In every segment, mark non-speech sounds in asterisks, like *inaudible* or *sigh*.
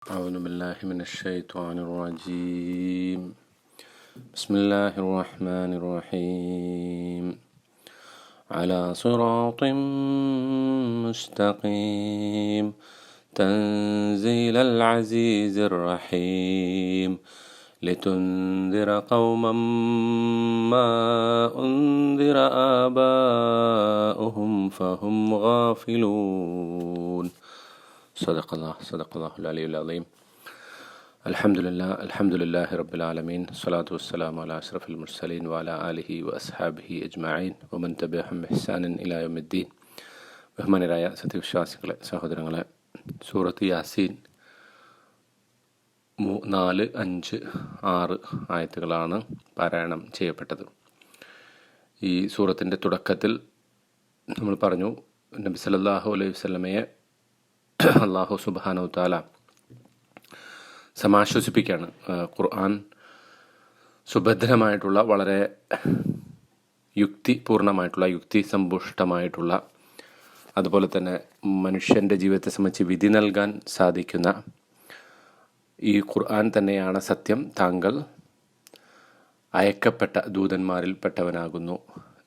أعوذ بالله من الشيطان الرجيم. بسم الله الرحمن الرحيم. على صراط مستقيم. تنزيل العزيز الرحيم. لتنذر قوما ما أنذر آباؤهم فهم غافلون. صدق الله صدق الله العلي العظيم الحمد لله الحمد لله رب العالمين الصلاة والسلام على أشرف المرسلين وعلى آله وأصحابه أجمعين ومن تبعهم بإحسان إلى يوم الدين ബഹുമാനരായ സത്യവിശ്വാസികളെ സഹോദരങ്ങളെ സൂറത്ത് യാസീൻ മൂ നാല് അഞ്ച് ആറ് ആയത്തുകളാണ് പാരായണം ചെയ്യപ്പെട്ടത് ഈ സൂറത്തിൻ്റെ തുടക്കത്തിൽ നമ്മൾ പറഞ്ഞു നബി സല്ലല്ലാഹു അലൈഹി വസല്ലമയെ *clears throat* അള്ളാഹു സുബാനു താല സമാശ്വസിപ്പിക്കുകയാണ്. ഖുർആൻ സുഭദ്രമായിട്ടുള്ള വളരെ യുക്തിപൂർണമായിട്ടുള്ള യുക്തി സമ്പുഷ്ടമായിട്ടുള്ള അതുപോലെ തന്നെ മനുഷ്യന്റെ ജീവിതത്തെ സംബന്ധിച്ച് വിധി നൽകാൻ സാധിക്കുന്ന ഈ ഖുർആൻ തന്നെയാണ് സത്യം. താങ്കൾ അയക്കപ്പെട്ട ദൂതന്മാരിൽ പെട്ടവനാകുന്നു.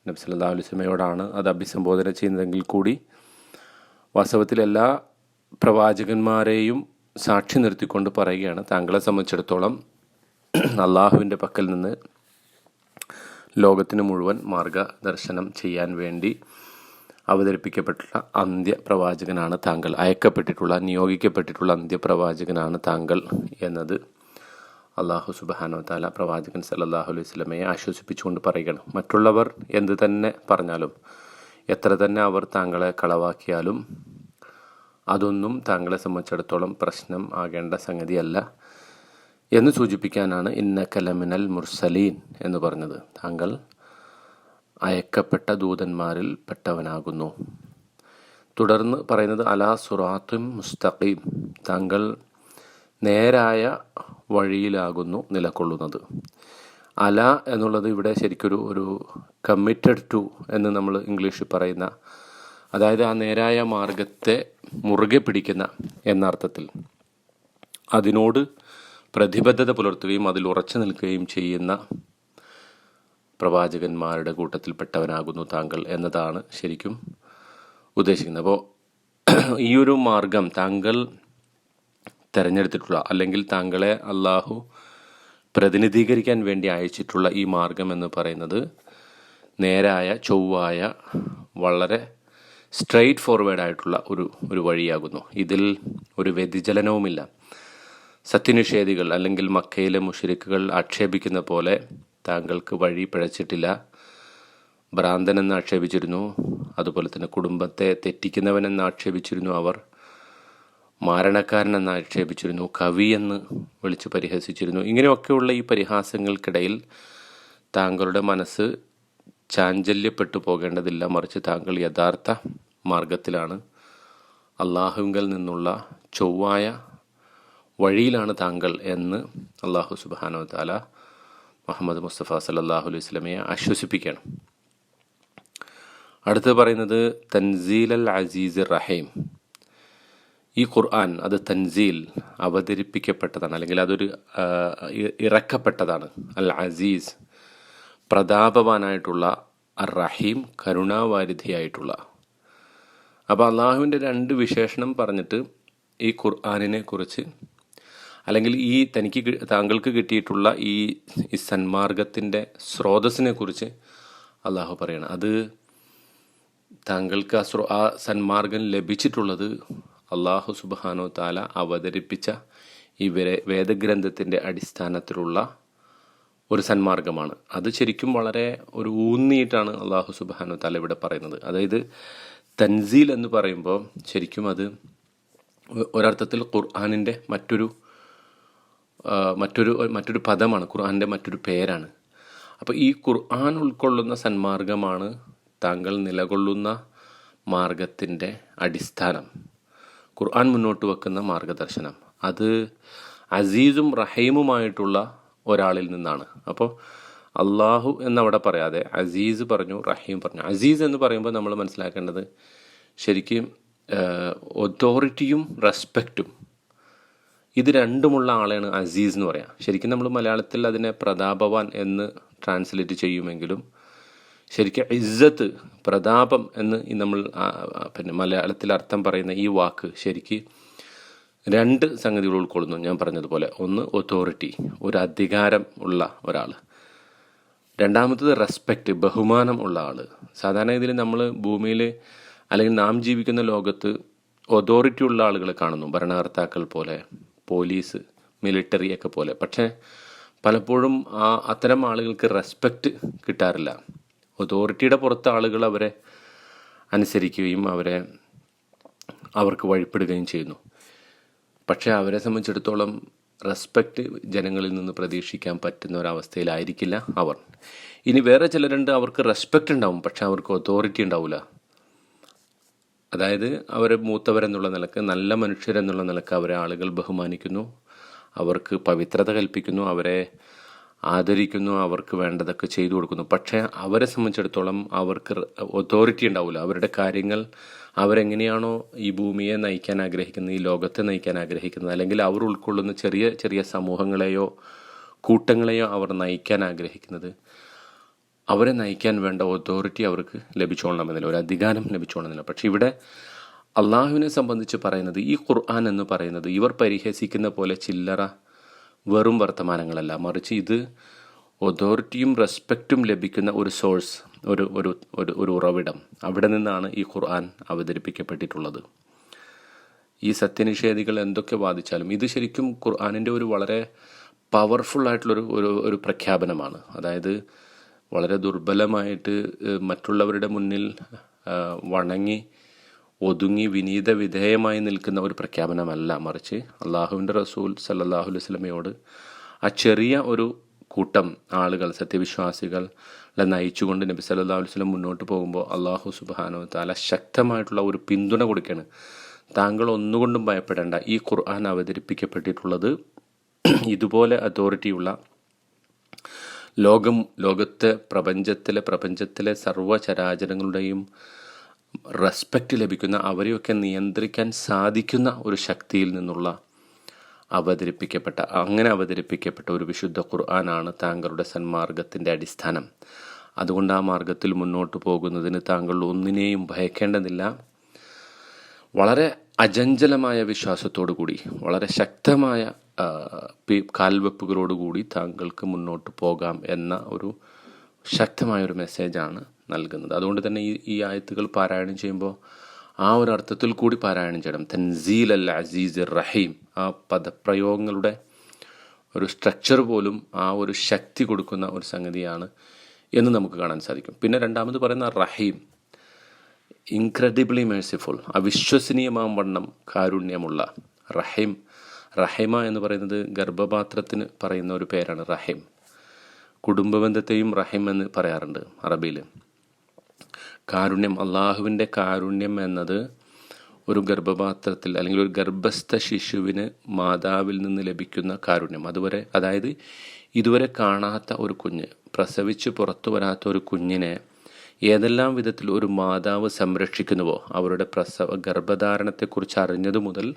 നബി സല്ലല്ലാഹു അലൈഹി വസല്ലമയോടാണ് അത് അഭിസംബോധന ചെയ്യുന്നതെങ്കിൽ കൂടി വാസ്തവത്തിൽ എല്ലാ പ്രവാചകന്മാരെയും സാക്ഷി നിർത്തിക്കൊണ്ട് പറയുകയാണ്. താങ്കളെ സംബന്ധിച്ചിടത്തോളം അള്ളാഹുവിന്റെ പക്കൽ നിന്ന് ലോകത്തിന് മുഴുവൻ മാർഗദർശനം ചെയ്യാൻ വേണ്ടി അവതരിപ്പിക്കപ്പെട്ടിട്ടുള്ള അന്ത്യപ്രവാചകനാണ് താങ്കൾ. അയക്കപ്പെട്ടിട്ടുള്ള നിയോഗിക്കപ്പെട്ടിട്ടുള്ള അന്ത്യപ്രവാചകനാണ് താങ്കൾ എന്നത് അള്ളാഹു സുബാനോ താല പ്രവാചകൻ സല്ലല്ലാഹു അലൈഹി സ്വലമയെ ആശ്വസിപ്പിച്ചുകൊണ്ട് പറയുകയാണ്. മറ്റുള്ളവർ എന്ത് തന്നെ പറഞ്ഞാലും എത്ര തന്നെ അവർ താങ്കളെ കളവാക്കിയാലും അതൊന്നും താങ്കളെ സംബന്ധിച്ചിടത്തോളം പ്രശ്നം ആകേണ്ട സംഗതിയല്ല എന്ന് സൂചിപ്പിക്കാനാണ് ഇന്ന കലമിനൽ മുർസലീൻ എന്ന് പറഞ്ഞത്. താങ്കൾ അയക്കപ്പെട്ട ദൂതന്മാരിൽ പെട്ടവനാകുന്നു. തുടർന്ന് പറയുന്നത് അലാ സുറാത്തും മുസ്തഖീം. താങ്കൾ നേരായ വഴിയിലാകുന്നു നിലകൊള്ളുന്നത്. അല എന്നുള്ളത് ഇവിടെ ശരിക്കൊരു ഒരു കമ്മിറ്റഡ് ടു എന്ന് നമ്മൾ ഇംഗ്ലീഷിൽ പറയുന്ന അതായത് ആ നേരായ മാർഗത്തെ മുറുകെ പിടിക്കുന്ന എന്നർത്ഥത്തിൽ. അതിനോട് പ്രതിബദ്ധത പുലർത്തുകയും അതിൽ ഉറച്ചു നിൽക്കുകയും ചെയ്യുന്ന പ്രവാചകന്മാരുടെ കൂട്ടത്തിൽപ്പെട്ടവനാകുന്നു താങ്കൾ എന്നതാണ് ശരിക്കും ഉദ്ദേശിക്കുന്നത്. അപ്പോൾ ഈ ഒരു മാർഗം താങ്കൾ തിരഞ്ഞെടുത്തിട്ടുള്ള അല്ലെങ്കിൽ താങ്കളെ അള്ളാഹു പ്രതിനിധീകരിക്കാൻ വേണ്ടി അയച്ചിട്ടുള്ള ഈ മാർഗം എന്ന് പറയുന്നത് നേരായ ചൊവ്വായ വളരെ സ്ട്രെയിറ്റ് ഫോർവേഡ് ആയിട്ടുള്ള ഒരു ഒരു വഴിയാകുന്നു. ഇതിൽ ഒരു വ്യതിചലനവുമില്ല. സത്യനിഷേധികൾ അല്ലെങ്കിൽ മക്കയിലെ മുഷരിക്കുകൾ ആക്ഷേപിക്കുന്ന പോലെ താങ്കൾക്ക് വഴി പിഴച്ചിട്ടില്ല. ഭ്രാന്തനെന്ന് ആക്ഷേപിച്ചിരുന്നു. അതുപോലെ തന്നെ കുടുംബത്തെ തെറ്റിക്കുന്നവനെന്ന് ആക്ഷേപിച്ചിരുന്നു അവർ. മാരണക്കാരനെന്ന് ആക്ഷേപിച്ചിരുന്നു. കവി എന്ന് വിളിച്ച് പരിഹസിച്ചിരുന്നു. ഇങ്ങനെയൊക്കെയുള്ള ഈ പരിഹാസങ്ങൾക്കിടയിൽ താങ്കളുടെ മനസ്സ് ചാഞ്ചല്യപ്പെട്ടു പോകേണ്ടതില്ല. മറിച്ച് താങ്കൾ യഥാർത്ഥ മാർഗത്തിലാണ്. അള്ളാഹുവിൽ നിന്നുള്ള ചൊവ്വായ വഴിയിലാണ് താങ്കൾ എന്ന് അള്ളാഹു സുബാനോ താല മുഹമ്മദ് മുസ്തഫ സല്ലാഹു അലൈഹി സ്വലമയെ ആശ്വസിപ്പിക്കുകയാണ്. അടുത്തത് പറയുന്നത് തൻസീൽ അൽ അസീസ് റഹീം. ഈ ഖുർആൻ അത് തൻസീൽ അവതരിപ്പിക്കപ്പെട്ടതാണ് അല്ലെങ്കിൽ അതൊരു ഇറക്കപ്പെട്ടതാണ്. അൽ അസീസ് പ്രതാപവാനായിട്ടുള്ള അർ റഹീം കരുണാവാരിധിയായിട്ടുള്ള അപ്പോൾ അള്ളാഹുവിന്റെ രണ്ട് വിശേഷണം പറഞ്ഞിട്ട് ഈ ഖുർആാനിനെ കുറിച്ച് അല്ലെങ്കിൽ ഈ തനിക്ക് താങ്കൾക്ക് കിട്ടിയിട്ടുള്ള ഈ ഈ സന്മാർഗത്തിന്റെ സ്രോതസ്സിനെ കുറിച്ച് അള്ളാഹു പറയണം. അത് താങ്കൾക്ക് ആ സ്രോ ആ സന്മാർഗം ലഭിച്ചിട്ടുള്ളത് അള്ളാഹു സുബാനോ താല അവതരിപ്പിച്ച ഈ വേദഗ്രന്ഥത്തിന്റെ അടിസ്ഥാനത്തിലുള്ള ഒരു സന്മാർഗമാണ്. അത് ശരിക്കും വളരെ ഒരു ഊന്നിയിട്ടാണ് അള്ളാഹു സുബാനോ താല ഇവിടെ പറയുന്നത്. അതായത് തൻസീൽ എന്ന് പറയുമ്പോൾ ശരിക്കും അത് ഒരർത്ഥത്തിൽ ഖുർആാനിന്റെ മറ്റൊരു മറ്റൊരു മറ്റൊരു പദമാണ് ഖുർആാനിന്റെ മറ്റൊരു പേരാണ്. അപ്പോൾ ഈ ഖുർആൻ ഉൾക്കൊള്ളുന്ന സന്മാർഗമാണ് താങ്കൾ നിലകൊള്ളുന്ന മാർഗത്തിന്റെ അടിസ്ഥാനം. ഖുർആൻ മുന്നോട്ട് വെക്കുന്ന മാർഗദർശനം. അത് അസീസും റഹീമുമായിട്ടുള്ള ഒരാളിൽ നിന്നാണ്. അപ്പോൾ അള്ളാഹു എന്നവിടെ പറയാതെ അസീസ് പറഞ്ഞു റഹീം പറഞ്ഞു. അസീസ് എന്ന് പറയുമ്പോൾ നമ്മൾ മനസ്സിലാക്കേണ്ടത് ശരിക്കും ഒതോറിറ്റിയും റെസ്പെക്റ്റും ഇത് രണ്ടുമുള്ള ആളെയാണ് അസീസ് എന്ന് പറയാം. ശരിക്കും നമ്മൾ മലയാളത്തിൽ അതിനെ പ്രതാപവാൻ എന്ന് ട്രാൻസ്ലേറ്റ് ചെയ്യുമെങ്കിലും ശരിക്കും ഇസ്സത്ത് പ്രതാപം എന്ന് നമ്മൾ പിന്നെ മലയാളത്തിൽ അർത്ഥം പറയുന്ന ഈ വാക്ക് ശരിക്ക് രണ്ട് സംഗതികൾ ഉൾക്കൊള്ളുന്നു ഞാൻ പറഞ്ഞതുപോലെ. ഒന്ന് ഒതോറിറ്റി ഒരു അധികാരം ഉള്ള ഒരാൾ രണ്ടാമത്തത് റെസ്പെക്റ്റ് ബഹുമാനം ഉള്ള ആൾ സാധാരണ ഇതിൽ നമ്മൾ ഭൂമിയിൽ അല്ലെങ്കിൽ നാം ജീവിക്കുന്ന ലോകത്ത് ഒതോറിറ്റി ഉള്ള ആളുകളെ കാണുന്നു. ഭരണകർത്താക്കൾ പോലെ പോലീസ് മിലിറ്ററി ഒക്കെ പോലെ. പക്ഷേ പലപ്പോഴും ആ അത്തരം ആളുകൾക്ക് റെസ്പെക്റ്റ് കിട്ടാറില്ല. ഒതോറിറ്റിയുടെ പുറത്ത് ആളുകൾ അവരെ അനുസരിക്കുകയും അവരെ അവർക്ക് വഴിപ്പെടുകയും ചെയ്യുന്നു. പക്ഷേ അവരെ സംബന്ധിച്ചിടത്തോളം റെസ്പെക്റ്റ് ജനങ്ങളിൽ നിന്ന് പ്രതീക്ഷിക്കാൻ പറ്റുന്ന ഒരവസ്ഥയിലായിരിക്കില്ല അവർ. ഇനി വേറെ ചിലരുണ്ട് അവർക്ക് റെസ്പെക്റ്റ് ഉണ്ടാവും പക്ഷെ അവർക്ക് അതോറിറ്റി ഉണ്ടാവില്ല അതായത് അവരെ മൂത്തവരെന്നുള്ള നിലയ്ക്ക് നല്ല മനുഷ്യരെന്നുള്ള നിലയ്ക്ക് അവരെ ആളുകൾ ബഹുമാനിക്കുന്നു അവർക്ക് പവിത്രത കൽപ്പിക്കുന്നു അവരെ ആദരിക്കുന്നു അവർക്ക് വേണ്ടതൊക്കെ ചെയ്തു കൊടുക്കുന്നു. പക്ഷേ അവരെ സംബന്ധിച്ചിടത്തോളം അവർക്ക് ഒതോറിറ്റി ഉണ്ടാവില്ല അവരുടെ കാര്യങ്ങൾ അവരെങ്ങനെയാണോ ഈ ഭൂമിയെ നയിക്കാൻ ആഗ്രഹിക്കുന്നത് ഈ ലോകത്തെ നയിക്കാൻ ആഗ്രഹിക്കുന്നത് അല്ലെങ്കിൽ അവർ ഉൾക്കൊള്ളുന്ന ചെറിയ ചെറിയ സമൂഹങ്ങളെയോ കൂട്ടങ്ങളെയോ അവർ നയിക്കാൻ ആഗ്രഹിക്കുന്നത് അവരെ നയിക്കാൻ വേണ്ട ഒതോറിറ്റി അവർക്ക് ലഭിച്ചോളണമെന്നില്ല. ഒരു അധികാരം ലഭിച്ചോളണമെന്നില്ല. പക്ഷേ ഇവിടെ അള്ളാഹുവിനെ സംബന്ധിച്ച് പറയുന്നത് ഈ ഖുർആൻ എന്ന് പറയുന്നത് ഇവർ പരിഹസിക്കുന്ന പോലെ ചില്ലറ വെറും വർത്തമാനങ്ങളല്ല. മറിച്ച് ഇത് ഒതോറിറ്റിയും റെസ്പെക്റ്റും ലഭിക്കുന്ന ഒരു സോഴ്സ് ഒരു ഒരു ഒരു ഒരു ഉറവിടം അവിടെ നിന്നാണ് ഈ ഖുർആൻ അവതരിപ്പിക്കപ്പെട്ടിട്ടുള്ളത്. ഈ സത്യനിഷേധികൾ എന്തൊക്കെ വാദിച്ചാലും ഇത് ശരിക്കും ഖുർആാനിന്റെ ഒരു വളരെ പവർഫുൾ ആയിട്ടുള്ളൊരു ഒരു ഒരു പ്രഖ്യാപനമാണ്. അതായത് വളരെ ദുർബലമായിട്ട് മറ്റുള്ളവരുടെ മുന്നിൽ വണങ്ങി ഒതുങ്ങി വിനീത വിധേയമായി നിൽക്കുന്ന ഒരു പ്രഖ്യാപനമല്ല മറിച്ച് അള്ളാഹുവിന്റെ റസൂൽ സല്ലാഹു അലൈഹി വസല്ലമയോട് ആ ചെറിയ ഒരു കൂട്ടം ആളുകൾ സത്യവിശ്വാസികളെ നയിച്ചുകൊണ്ട് നബി അലൈഹി വസല്ലം മുന്നോട്ട് പോകുമ്പോൾ അള്ളാഹു സുബ്ഹാനഹു താല ശക്തമായിട്ടുള്ള ഒരു പിന്തുണ കൊടുക്കുകയാണ്. താങ്കൾ ഒന്നുകൊണ്ടും ഭയപ്പെടേണ്ട. ഈ ഖുർആൻ അവതരിപ്പിക്കപ്പെട്ടിട്ടുള്ളത് *clears throat* ഇതുപോലെ അതോറിറ്റിയുള്ള ലോകം ലോകത്തെ പ്രപഞ്ചത്തിലെ പ്രപഞ്ചത്തിലെ സർവചരാചരങ്ങളുടെയും റെസ്പെക്റ്റ് ലഭിക്കുന്ന അവരെയൊക്കെ നിയന്ത്രിക്കാൻ സാധിക്കുന്ന ഒരു ശക്തിയിൽ നിന്നുള്ള അവതരിപ്പിക്കപ്പെട്ട അങ്ങനെ അവതരിപ്പിക്കപ്പെട്ട ഒരു വിശുദ്ധ ഖുർആനാണ് താങ്കളുടെ സന്മാർഗത്തിന്റെ അടിസ്ഥാനം. അതുകൊണ്ട് ആ മാർഗത്തിൽ മുന്നോട്ട് പോകുന്നതിന് താങ്കൾ ഒന്നിനെയും ഭയക്കേണ്ടതില്ല. വളരെ അജഞ്ചലമായ വിശ്വാസത്തോടു കൂടി വളരെ ശക്തമായ കാൽവെപ്പുകളോടുകൂടി താങ്കൾക്ക് മുന്നോട്ട് പോകാം എന്ന ഒരു ശക്തമായൊരു മെസ്സേജാണ് നൽകുന്നത്. അതുകൊണ്ട് തന്നെ ഈ ഈ ആയത്തുകൾ പാരായണം ചെയ്യുമ്പോൾ ആ ഒരു അർത്ഥത്തിൽ കൂടി പാരായണം ചെയ്യണം. തൻസീൽ അൽ അസീസ് റഹീം. ആ പദപ്രയോഗങ്ങളുടെ ഒരു സ്ട്രക്ചർ പോലും ആ ഒരു ശക്തി കൊടുക്കുന്ന ഒരു സംഗതിയാണ് എന്ന് നമുക്ക് കാണാൻ സാധിക്കും. പിന്നെ രണ്ടാമത് പറയുന്ന റഹീം. ഇൻക്രെഡിബിളി മേഴ്സിഫുൾ അവിശ്വസനീയമാം വണ്ണം കാരുണ്യമുള്ള റഹീം. റഹീമ എന്ന് പറയുന്നത് ഗർഭപാത്രത്തിന് പറയുന്ന ഒരു പേരാണ് റഹിം. കുടുംബബന്ധത്തെയും റഹീം എന്ന് പറയാറുണ്ട് അറബിയിൽ കാരുണ്യം അള്ളാഹുവിന്റെ കാരുണ്യം എന്നത് ഒരു ഗർഭപാത്രത്തിൽ അല്ലെങ്കിൽ ഒരു ഗർഭസ്ഥ ശിശുവിന് മാതാവിൽ നിന്ന് ലഭിക്കുന്ന കാരുണ്യം. അതുവരെ അതായത് ഇതുവരെ കാണാത്ത ഒരു കുഞ്ഞ് പ്രസവിച്ച് പുറത്തു വരാത്ത ഒരു കുഞ്ഞിനെ ഏതെല്ലാം വിധത്തിൽ ഒരു മാതാവ് സംരക്ഷിക്കുന്നുവോ അവരുടെ പ്രസവ ഗർഭധാരണത്തെക്കുറിച്ച് അറിഞ്ഞതു മുതൽ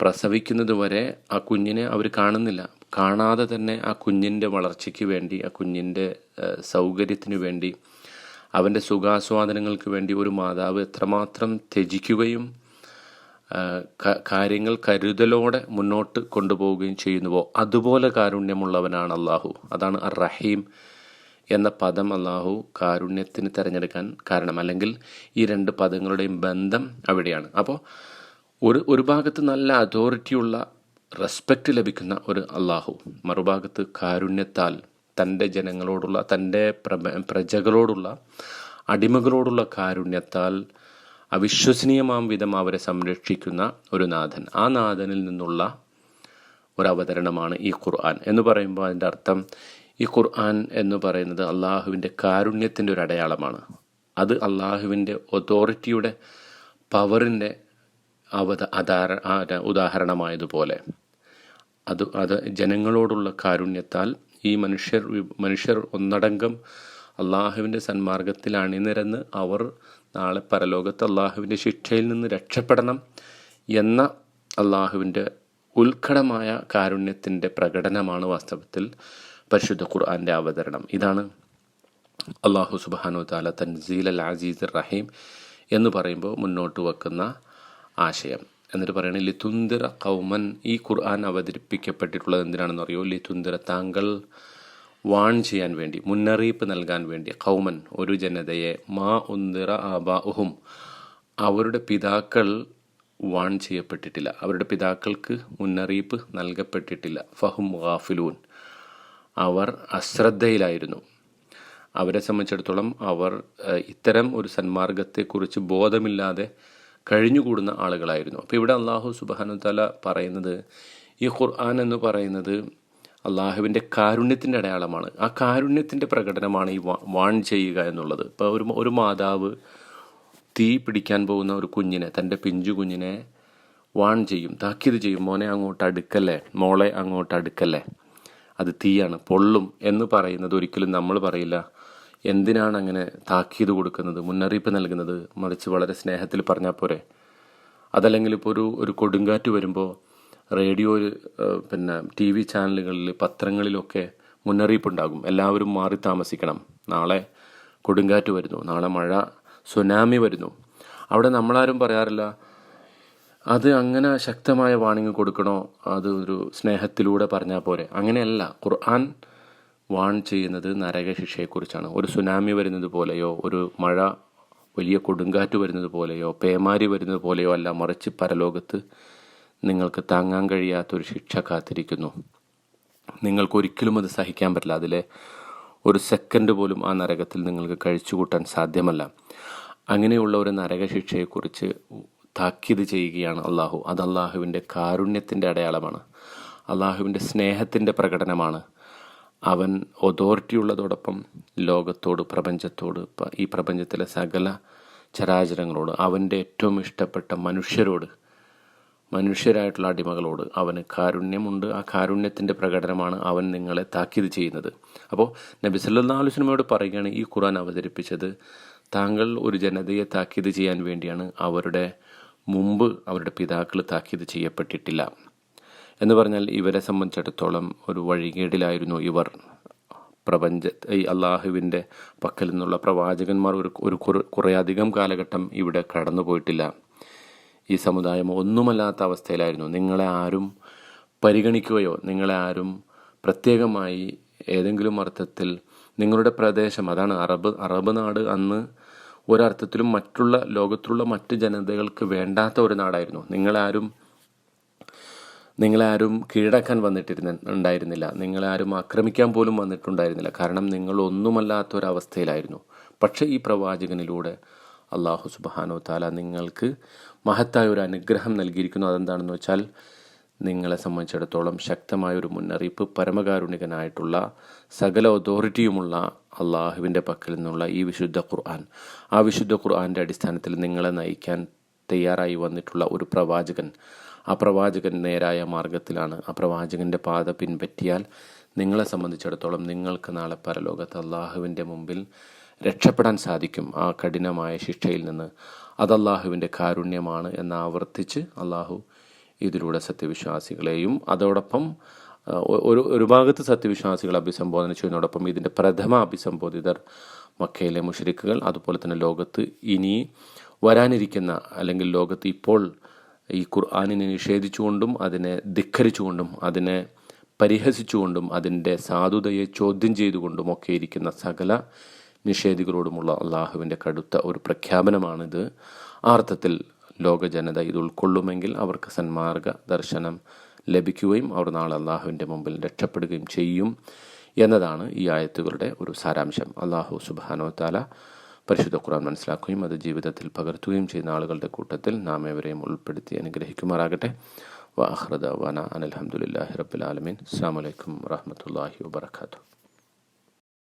പ്രസവിക്കുന്നത് വരെ ആ കുഞ്ഞിനെ അവർ കാണുന്നില്ല. കാണാതെ തന്നെ ആ കുഞ്ഞിന്റെ വളർച്ചയ്ക്ക് വേണ്ടി ആ കുഞ്ഞിന്റെ സൗകര്യത്തിന് വേണ്ടി അവന്റെ സുഖാസ്വാദനങ്ങൾക്ക് വേണ്ടി ഒരു മാതാവ് എത്രമാത്രം ത്യജിക്കുകയും കാര്യങ്ങൾ കരുതലോടെ മുന്നോട്ട് കൊണ്ടുപോവുകയും ചെയ്യുന്നുവോ? അതുപോലെ കാരുണ്യമുള്ളവനാണ് അള്ളാഹു അതാണ് അർ റഹീം എന്ന പദം അള്ളാഹു കാരുണ്യത്തിന് തിരഞ്ഞെടുക്കാൻ കാരണം. അല്ലെങ്കിൽ ഈ രണ്ട് പദങ്ങളുടെയും ബന്ധം അവിടെയാണ്. അപ്പോൾ ഒരു ഒരു ഭാഗത്ത് നല്ല അതോറിറ്റിയുള്ള റെസ്പെക്റ്റ് ലഭിക്കുന്ന ഒരു അള്ളാഹു മറുഭാഗത്ത് കാരുണ്യത്താൽ തന്റെ ജനങ്ങളോടുള്ള തന്റെ പ്രജകളോടുള്ള അടിമകളോടുള്ള കാരുണ്യത്താൽ അവിശ്വസനീയമാം വിധം അവരെ സംരക്ഷിക്കുന്ന ഒരു നാഥൻ. ആ നാഥനിൽ നിന്നുള്ള ഒരു അവതരണമാണ് ഈ ഖുർആൻ എന്ന് പറയുമ്പോൾ അതിന്റെ അർത്ഥം ഈ ഖുർആൻ എന്ന് പറയുന്നത് അള്ളാഹുവിന്റെ കാരുണ്യത്തിന്റെ ഒരു അടയാളമാണ്. അത് അള്ളാഹുവിന്റെ ഒതോറിറ്റിയുടെ പവറിന്റെ അവത അധാര ഉദാഹരണമായതുപോലെ. അത് അത് ജനങ്ങളോടുള്ള കാരുണ്യത്താൽ ഈ മനുഷ്യർ മനുഷ്യർ ഒന്നടങ്കം അള്ളാഹുവിന്റെ സന്മാർഗത്തിൽ അണിനിരന്ന് അവർ നാളെ പരലോകത്ത് അള്ളാഹുവിന്റെ ശിക്ഷയിൽ നിന്ന് രക്ഷപ്പെടണം എന്ന അള്ളാഹുവിന്റെ ഉത്കടമായ കാരുണ്യത്തിന്റെ പ്രകടനമാണ് വാസ്തവത്തിൽ പരിശുദ്ധ ഖുർആന്റെ അവതരണം. ഇതാണ് അള്ളാഹു സുബാനു താല തൻസീൽ അൽ അസീസ് റഹീം എന്ന് പറയുമ്പോൾ മുന്നോട്ട് വെക്കുന്ന ആശയം. എന്നിട്ട് പറയണേ ലിതുന്തിര കൗമൻ ഈ ഖുർആൻ അവതരിപ്പിക്കപ്പെട്ടിട്ടുള്ളത് എന്തിനാണെന്ന് അറിയോ? ലിതുന്തിര താങ്കൾ വാൺ ചെയ്യാൻ വേണ്ടി മുന്നറിയിപ്പ് നൽകാൻ വേണ്ടി കൗമൻ ഒരു ജനതയെ മാ ഉന്തിറ ആബാഉഹും അവരുടെ പിതാക്കൾ വാൺ ചെയ്യപ്പെട്ടിട്ടില്ല. അവരുടെ പിതാക്കൾക്ക് മുന്നറിയിപ്പ് നൽകപ്പെട്ടിട്ടില്ല. ഫഹും ഗാഫിലൂൻ. അവർ അശ്രദ്ധയിലായിരുന്നു. അവരെ സംബന്ധിച്ചിടത്തോളം അവർ ഇത്തരം ഒരു സന്മാർഗത്തെക്കുറിച്ച് ബോധമില്ലാതെ കഴിഞ്ഞുകൂടുന്ന ആളുകളായിരുന്നു. അപ്പോൾ ഇവിടെ അള്ളാഹു സുബാനു തല പറയുന്നത് ഈ ഖുർആൻ എന്ന് പറയുന്നത് അള്ളാഹുവിന്റെ കാരുണ്യത്തിന്റെ അടയാളമാണ്. ആ കാരുണ്യത്തിന്റെ പ്രകടനമാണ് ഈ വാൺ ചെയ്യുക എന്നുള്ളത്. ഇപ്പോൾ ഒരു ഒരു മാതാവ് തീ പിടിക്കാൻ പോകുന്ന ഒരു കുഞ്ഞിനെ തന്റെ പിഞ്ചു കുഞ്ഞിനെ വാൺ ചെയ്യും. താക്കീത് ചെയ്യും മോനെ അങ്ങോട്ട് അടുക്കല്ലേ? മോളെ അങ്ങോട്ട് അടുക്കല്ലേ? അത് തീയാണ് പൊള്ളും എന്ന് പറയുന്നത് ഒരിക്കലും നമ്മൾ പറയില്ല. എന്തിനാണ് അങ്ങനെ താക്കീത് കൊടുക്കുന്നത് മുന്നറിയിപ്പ് നൽകുന്നത്? മറിച്ച് വളരെ സ്നേഹത്തിൽ പറഞ്ഞാൽ പോരെ. അതല്ലെങ്കിൽ ഇപ്പോൾ ഒരു ഒരു കൊടുങ്കാറ്റ് വരുമ്പോൾ റേഡിയോ പിന്നെ ടി വി ചാനലുകളിൽ പത്രങ്ങളിലൊക്കെ മുന്നറിയിപ്പുണ്ടാകും. എല്ലാവരും മാറി താമസിക്കണം. നാളെ കൊടുങ്കാറ്റ് വരുന്നു. നാളെ മഴ സുനാമി വരുന്നു. അവിടെ നമ്മളാരും പറയാറില്ല അത് അങ്ങനെ ശക്തമായ വാണിംഗ് കൊടുക്കണോ? അത് ഒരു സ്നേഹത്തിലൂടെ പറഞ്ഞാൽ പോരെ. അങ്ങനെയല്ല. ഖുർആൻ വാൺ ചെയ്യുന്നത് നരകശിക്ഷയെക്കുറിച്ചാണ്. ഒരു സുനാമി വരുന്നത് പോലെയോ ഒരു മഴ വലിയ കൊടുങ്കാറ്റ് വരുന്നത് പോലെയോ പേമാരി വരുന്നത് പോലെയോ അല്ല മറിച്ച് പരലോകത്ത് നിങ്ങൾക്ക് താങ്ങാൻ കഴിയാത്തൊരു ശിക്ഷ കാത്തിരിക്കുന്നു. നിങ്ങൾക്ക് ഒരിക്കലും അത് സഹിക്കാൻ പറ്റില്ല. അതിലെ ഒരു സെക്കൻഡ് പോലും ആ നരകത്തിൽ നിങ്ങൾക്ക് കഴിച്ചുകൂട്ടാൻ സാധ്യമല്ല. അങ്ങനെയുള്ള ഒരു നരകശിക്ഷയെക്കുറിച്ച് താക്കീത് ചെയ്യുകയാണ് അള്ളാഹു അത് അള്ളാഹുവിന്റെ കാരുണ്യത്തിന്റെ അടയാളമാണ്. അള്ളാഹുവിന്റെ സ്നേഹത്തിന്റെ പ്രകടനമാണ്. അവൻ ഒതോറിറ്റി ഉള്ളതോടൊപ്പം ലോകത്തോട് പ്രപഞ്ചത്തോട് ഈ പ്രപഞ്ചത്തിലെ സകല ചരാചരങ്ങളോട് അവന്റെ ഏറ്റവും ഇഷ്ടപ്പെട്ട മനുഷ്യരോട് മനുഷ്യരായിട്ടുള്ള അടിമകളോട് അവന് കാരുണ്യമുണ്ട്. ആ കാരുണ്യത്തിന്റെ പ്രകടനമാണ് അവൻ നിങ്ങളെ താക്കീത് ചെയ്യുന്നത്. അപ്പോൾ നബി സല്ലല്ലാഹു അലൈഹി വസല്ലമയോട് പറയുകയാണ് ഈ ഖുർആൻ അവതരിപ്പിച്ചത് താങ്കൾ ഒരു ജനതയെ താക്കീത് ചെയ്യാൻ വേണ്ടിയാണ് അവരുടെ മുമ്പ് അവരുടെ പിതാക്കൾ താക്കീത് ചെയ്യപ്പെട്ടിട്ടില്ല. എന്ന് പറഞ്ഞാൽ ഇവരെ സംബന്ധിച്ചിടത്തോളം ഒരു വഴികേടിലായിരുന്നു ഇവർ. പ്രപഞ്ച ഈ അള്ളാഹുവിന്റെ പക്കൽ നിന്നുള്ള പ്രവാചകന്മാർ ഒരു ഒരു കുറേയധികം കാലഘട്ടം ഇവിടെ കടന്നു പോയിട്ടില്ല. ഈ സമുദായം ഒന്നുമല്ലാത്ത അവസ്ഥയിലായിരുന്നു. നിങ്ങളെ ആരും പരിഗണിക്കുകയോ നിങ്ങളെ ആരും പ്രത്യേകമായി ഏതെങ്കിലും അർത്ഥത്തിൽ നിങ്ങളുടെ പ്രദേശം അതാണ് അറബ് അറബ് നാട് അന്ന് ഒരർത്ഥത്തിലും മറ്റുള്ള ലോകത്തിലുള്ള മറ്റ് ജനതകൾക്ക് വേണ്ടാത്ത ഒരു നാടായിരുന്നു. നിങ്ങളാരും നിങ്ങളാരും കീഴടക്കാൻ വന്നിട്ടിരുന്ന ഉണ്ടായിരുന്നില്ല. നിങ്ങളാരും ആക്രമിക്കാൻ പോലും വന്നിട്ടുണ്ടായിരുന്നില്ല. കാരണം നിങ്ങൾ ഒന്നുമല്ലാത്ത ഒരവസ്ഥയിലായിരുന്നു പക്ഷേ ഈ പ്രവാചകനിലൂടെ അള്ളാഹു സുബാനോ താല നിങ്ങൾക്ക് മഹത്തായ ഒരു അനുഗ്രഹം നൽകിയിരിക്കുന്നു. അതെന്താണെന്ന് വെച്ചാൽ നിങ്ങളെ സംബന്ധിച്ചിടത്തോളം ശക്തമായ ഒരു മുന്നറിയിപ്പ് പരമകാരുണികനായിട്ടുള്ള സകല അതോറിറ്റിയുമുള്ള അള്ളാഹുവിന്റെ പക്കൽ നിന്നുള്ള ഈ വിശുദ്ധ ഖുർആൻ. ആ വിശുദ്ധ ഖുർആന്റെ അടിസ്ഥാനത്തിൽ നിങ്ങളെ നയിക്കാൻ തയ്യാറായി വന്നിട്ടുള്ള ഒരു പ്രവാചകൻ ആ പ്രവാചകൻ നേരായ മാർഗത്തിലാണ്. ആ പ്രവാചകന്റെ പാത പിൻപറ്റിയാൽ നിങ്ങളെ സംബന്ധിച്ചിടത്തോളം നിങ്ങൾക്ക് നാളെ പരലോകത്ത് അള്ളാഹുവിന്റെ മുമ്പിൽ രക്ഷപ്പെടാൻ സാധിക്കും. ആ കഠിനമായ ശിക്ഷയിൽ നിന്ന് അത് അള്ളാഹുവിന്റെ കാരുണ്യമാണ് എന്ന് ആവർത്തിച്ച് അള്ളാഹു ഇതിലൂടെ സത്യവിശ്വാസികളെയും അതോടൊപ്പം ഒരു ഒരു ഭാഗത്ത് സത്യവിശ്വാസികൾ അഭിസംബോധന ചെയ്യുന്നതോടൊപ്പം ഇതിന്റെ പ്രഥമ അഭിസംബോധിതർ മക്കയിലെ മുഷരിക്കുകൾ. അതുപോലെ തന്നെ ലോകത്ത് ഇനി വരാനിരിക്കുന്ന അല്ലെങ്കിൽ ലോകത്ത് ഇപ്പോൾ ഈ ഖുർആാനിനെ നിഷേധിച്ചുകൊണ്ടും അതിനെ ധിഖരിച്ചുകൊണ്ടും അതിനെ പരിഹസിച്ചുകൊണ്ടും അതിന്റെ സാധുതയെ ചോദ്യം ചെയ്തുകൊണ്ടും ഒക്കെ ഇരിക്കുന്ന സകല നിഷേധികളോടുമുള്ള അള്ളാഹുവിന്റെ കടുത്ത ഒരു പ്രഖ്യാപനമാണിത്. ആ അർത്ഥത്തിൽ ലോക ജനത ഇത് ഉൾക്കൊള്ളുമെങ്കിൽ അവർക്ക് സന്മാർഗ ദർശനം ലഭിക്കുകയും അവർ നാളെ അള്ളാഹുവിന്റെ മുമ്പിൽ രക്ഷപ്പെടുകയും ചെയ്യും എന്നതാണ് ഈ ആയത്തുകളുടെ ഒരു സാരാംശം. അള്ളാഹു സുബാനോ താല പരിശുദ്ധ ഖുർആൻ മനസ്സിലാക്കുകയും അത് ജീവിതത്തിൽ പകർത്തുകയും ചെയ്യുന്ന ആളുകളുടെ കൂട്ടത്തിൽ നാം ഏവരെയും ഉൾപ്പെടുത്തി അനുഗ്രഹിക്കുമാറാകട്ടെ. വാഹ്റദ വന അനൽഹമുല്ലാഹി ആലമീൻ. അസ്സാം വലൈക്കും വാഹമത്തല്ലാഹി വാബർക്കാത്തു